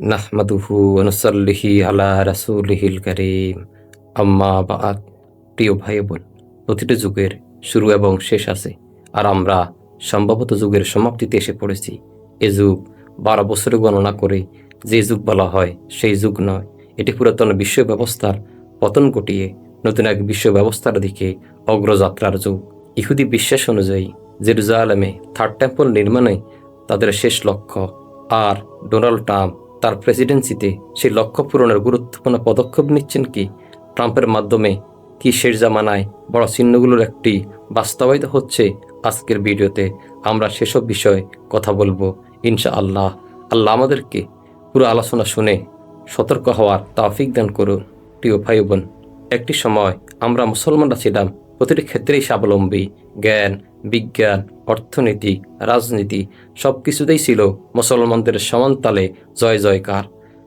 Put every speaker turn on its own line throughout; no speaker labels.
নাহমাদুহু অনুসল্লিহি আলা রাসুলিহিল করিম। আম্মা বাদ। প্রিয় ভাই বোন, প্রতিটি যুগের শুরু এবং শেষ আছে আর আমরা সম্ভবত যুগের সমাপ্তিতে এসে পড়েছি। এ যুগ বারো বছরে গণনা করে যে যুগ বলা হয় সেই যুগ নয়। এটি পুরাতন বিশ্ব ব্যবস্থার পতন ঘটিয়ে নতুন এক বিশ্ব ব্যবস্থার দিকে অগ্রযাত্রার যুগ। ইহুদি বিশ্বাস অনুযায়ী জেরুজালেমে থার্ড টেম্পল নির্মাণে তাদের শেষ লক্ষ্য আর ডোনাল্ড ট্রাম্প তার প্রেসিডেন্সিতে সেই লক্ষ্য পূরণের গুরুত্বপূর্ণ পদক্ষেপ নিচ্ছেন কি? ট্রাম্পের মাধ্যমে কি শেষ জামানায় বড় চিহ্নগুলোর একটি বাস্তবায়িত হচ্ছে আজকের ভিডিওতে? আমরা সেসব বিষয়ে কথা বলব ইনশা আল্লাহ আল্লাহ আমাদেরকে পুরো আলোচনা শুনে সতর্ক হওয়ার তাফিক দান করুন। প্রিয় ভাই বোন একটি সময় আমরা মুসলমানরা ছিলাম, প্রতিটি ক্ষেত্রেই স্বাবলম্বী, জ্ঞান বিজ্ঞান, অর্থনীতি, রাজনীতি সব কিছুতেই ছিল মুসলমানদের সমান তালে জয় জয়কার।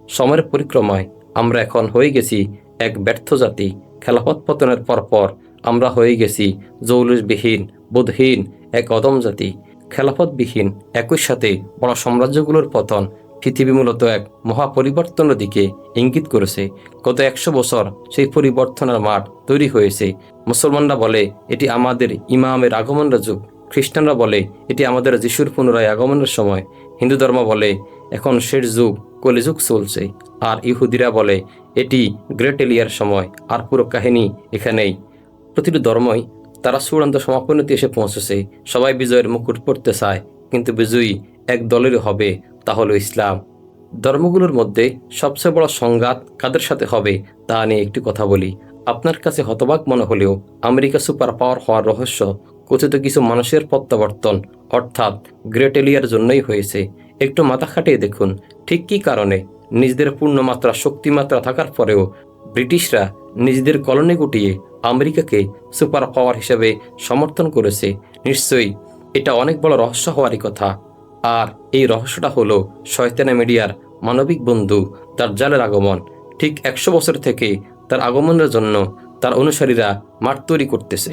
সময়ের পরিক্রমায় আমরা এখন হয়ে গেছি এক ব্যর্থ জাতি। খেলাফত পতনের পরপর আমরা হয়ে গেছি জৌলুসবিহীন, বোধহীন এক অদম জাতি। খেলাফতবিহীন একই সাথে বড় সাম্রাজ্যগুলোর পতন পৃথিবী মূলত এক মহাপরিবর্তনের দিকে ইঙ্গিত করেছে। গত একশো বছর সেই পরিবর্তনের মাঠ তৈরি হয়েছে। মুসলমানরা বলে, এটি আমাদের ইমামের আগমনের যুগ। খ্রিস্টানরা বলে, এটি আমাদের যিশুর পুনরায় আগমনের সময়। হিন্দু ধর্ম বলে, এখন শেষ যুগ, কলিযুগ চলছে। আর ইহুদিরা বলে, এটি গ্রেট এলিয়ার সময়, আর পুরো কাহিনী এখানেই। প্রতিটি ধর্মই তারা চূড়ান্ত সমাপনীতে এসে পৌঁছেছে। সবাই বিজয়ের মুকুট পড়তে চায়, কিন্তু বিজয়ী এক দলেরই হবে তা হলো ইসলাম। ধর্মগুলোর মধ্যে সবচেয়ে বড় সংঘাত কাদের সাথে হবে তা নিয়ে একটি কথা বলি। আপনার কাছে হতবাক মনে হলেও আমেরিকা সুপার পাওয়ার হওয়ার রহস্য, কথিত কিছু মানুষের প্রত্যাবর্তন, অর্থাৎ গ্রেট এলিয়ার জন্যই হয়েছে। একটু মাথা খাটিয়ে দেখুন, ঠিক কী কারণে নিজেদের পূর্ণমাত্রা, শক্তিমাত্রা থাকার পরেও ব্রিটিশরা নিজেদের কলোনি গুটিয়ে আমেরিকাকে সুপার পাওয়ার হিসেবে সমর্থন করেছে। নিশ্চয়ই এটা অনেক বড় রহস্য হওয়ারই কথা। আর এই রহস্যটা হলো শয়তানা মিডিয়ার মানবিক বন্ধু তার জালের আগমন। ঠিক একশো বছর থেকে তার আগমনের জন্য তার অনুসারীরা মাঠ তৈরি করতেছে।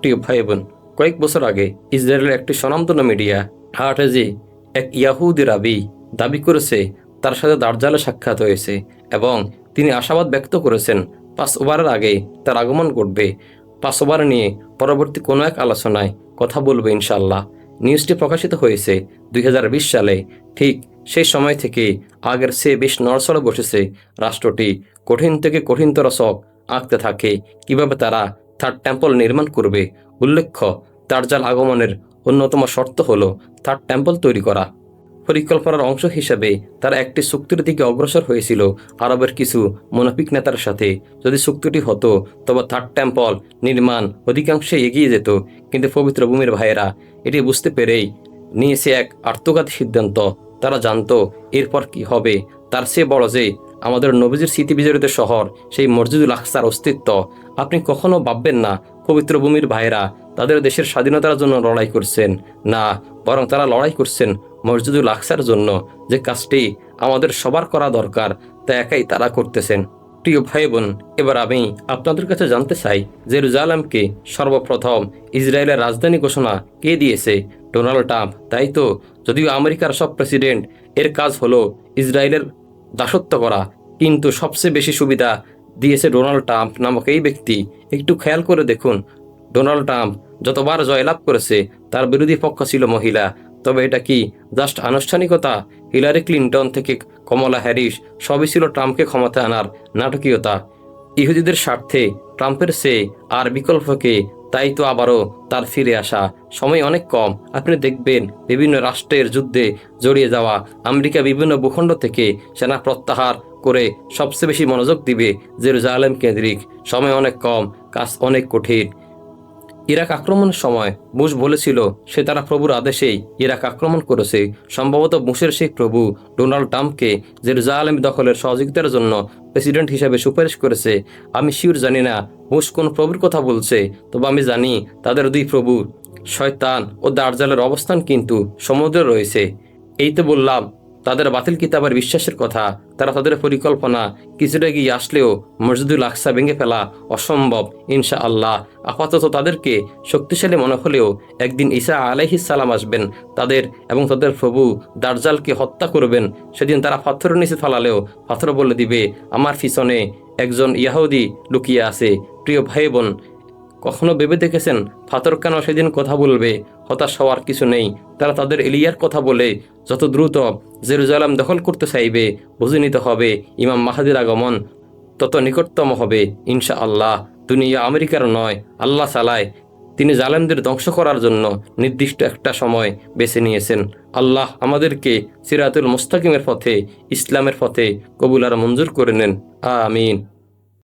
প্রিয় ভাই বোন, কয়েক বছর আগে ইসরায়েলের একটি স্বনামধন্য মিডিয়া, হার্টেজি, এক ইয়াহুদি রাবি দাবি করেছে তার সাথে দার্জালে সাক্ষাৎ হয়েছে এবং তিনি আশাবাদ ব্যক্ত করেছেন পাঁচ ওভারের আগে তার আগমন ঘটবে। পাঁচ ওভার নিয়ে পরবর্তী কোনো এক আলোচনায় কথা বলবে ইনশাল্লাহ নিউজটি প্রকাশিত হয়েছে দুই হাজার বিশ সালে। ঠিক সেই সময় থেকে আগের সে বেশ নড়সড় বসেছে। রাষ্ট্রটি কঠিন থেকে কঠিনতর শখ আঁকতে থাকে। কীভাবে তারা থার্ড টেম্পল নির্মাণ করবে? উল্লেখ্য তারজাল আগমনের অন্যতম শর্ত হল থার্ড টেম্পল তৈরি করা। পরিকল্পনার অংশ হিসাবে তারা একটি চুক্তির দিকে অগ্রসর হয়েছিল আরবের কিছু মুনাফিক নেতার সাথে। যদি চুক্তিটি হতো, তবে থার্ড টেম্পল নির্মাণ অধিকাংশে এগিয়ে যেত। কিন্তু পবিত্র ভূমির ভাইয়েরা এটি বুঝতে পেরেই নিয়েছে এক আত্মঘাতী সিদ্ধান্ত। তারা জানতো, এরপর কি হবে? তার চেয়ে বড় যে, আমাদের নবীজির স্মৃতি বিজড়িত শহর, সেই মসজিদুল আকসার অস্তিত্ব। আপনি কখনো ভাববেন না, পবিত্র ভূমির ভাইয়েরা তাদের দেশের স্বাধীনতার জন্য লড়াই করছেন। না, বরং তারা লড়াই করছেন মসজিদুল আকসার জন্য যে কাজটি আমাদের সবার করা দরকার, তা একাই তারা করতেছেন। প্রিয় ভাই বোন এবার আমি আপনাদের কাছে জানতে চাই যে জেরুজালামকে সর্বপ্রথম ইসরায়েলের রাজধানী ঘোষণা কে দিয়েছে? ডোনাল্ড ট্রাম্প, তাই তো? যদিও আমেরিকার সব প্রেসিডেন্ট এর কাজ হলো ইসরায়েলের দাসত্ব করা, কিন্তু সবচেয়ে বেশি সুবিধা দিয়েছে ডোনাল্ড ট্রাম্প নামক এই ব্যক্তি। একটু খেয়াল করে দেখুন, ডোনাল্ড ট্রাম্প যতবার জয়লাভ করেছে, তার বিরোধী পক্ষ ছিল মহিলা। তবে এটা কি? জাস্ট আনুষ্ঠানিকতা? হিলারি ক্লিন্টন থেকে কমলা হ্যারিস সবই ছিল ট্রাম্পকে ক্ষমতা আনার নাটকীয়তা। ইহুদিদের স্বার্থে ট্রাম্পের সে আর বিকল্পকে, তাই তো আবারও তার ফিরে আসা। সময় অনেক কম। আপনি দেখবেন বিভিন্ন রাষ্ট্রের যুদ্ধে জড়িয়ে যাওয়া আমেরিকা বিভিন্ন ভূখণ্ড থেকে সেনা প্রত্যাহার করে সবচেয়ে বেশি মনোযোগ দিবে জেরুজালেম কেন্দ্রিক। সময় অনেক কম, কাজ অনেক কঠিন। ইরাক আক্রমণের সময় বুশ বলেছিল, সে তারা প্রভুর আদেশেই ইরাক আক্রমণ করেছে। সম্ভবত বুশের সেই প্রভু ডোনাল্ড ট্রাম্পকে জেরুজালেম দখলের সহযোগিতার জন্য প্রেসিডেন্ট হিসেবে সুপারিশ করেছে। আমি শিওর জানি না বুশ কোন প্রভুর কথা বলছে, তবে আমি জানি তাদের দুই প্রভু, শয়তান ও দার্জালের অবস্থান কিন্তু সমুদ্রে রয়েছে। এই তো বললাম তাদের বাতিল কিতাবের বিশ্বাসের কথা, তারা তাদের পরিকল্পনা কিছুটা গিয়ে আসলেও মসজিদুল আকসা ভেঙে ফেলা অসম্ভব ইনশা আল্লাহ আপাতত তাদেরকে শক্তিশালী মনে হলেও একদিন ঈসা সালাম আসবেন, তাদের এবং তাদের প্রভু দার্জালকে হত্যা করবেন। সেদিন তারা পাথরের নিচে ফালালেও পাথর বলে দিবে, আমার পিছনে একজন ইয়াহুদি লুকিয়ে আছে। প্রিয় ভাই বোন কখনো ভেবে দেখেছেন? ফাতর কেন সেদিন কথা বলবে? হতাশ হওয়ার কিছু নেই। তারা তাদের এলিয়ার কথা বলে যত দ্রুত জেরুজালাম দখল করতে চাইবে বুঝে নিতে হবে ইমাম মাহাদির আগমন, তত নিকটতম হবে ইনশা আল্লাহ দুনিয়া আমেরিকার নয়, আল্লাহ চালায়। তিনি জালেমদের ধ্বংস করার জন্য নির্দিষ্ট একটা সময় বেছে নিয়েছেন। আল্লাহ আমাদেরকে সিরাতুল মুস্তাকিমের পথে, ইসলামের পথে কবুল আর মঞ্জুর করে নেন। আমিন।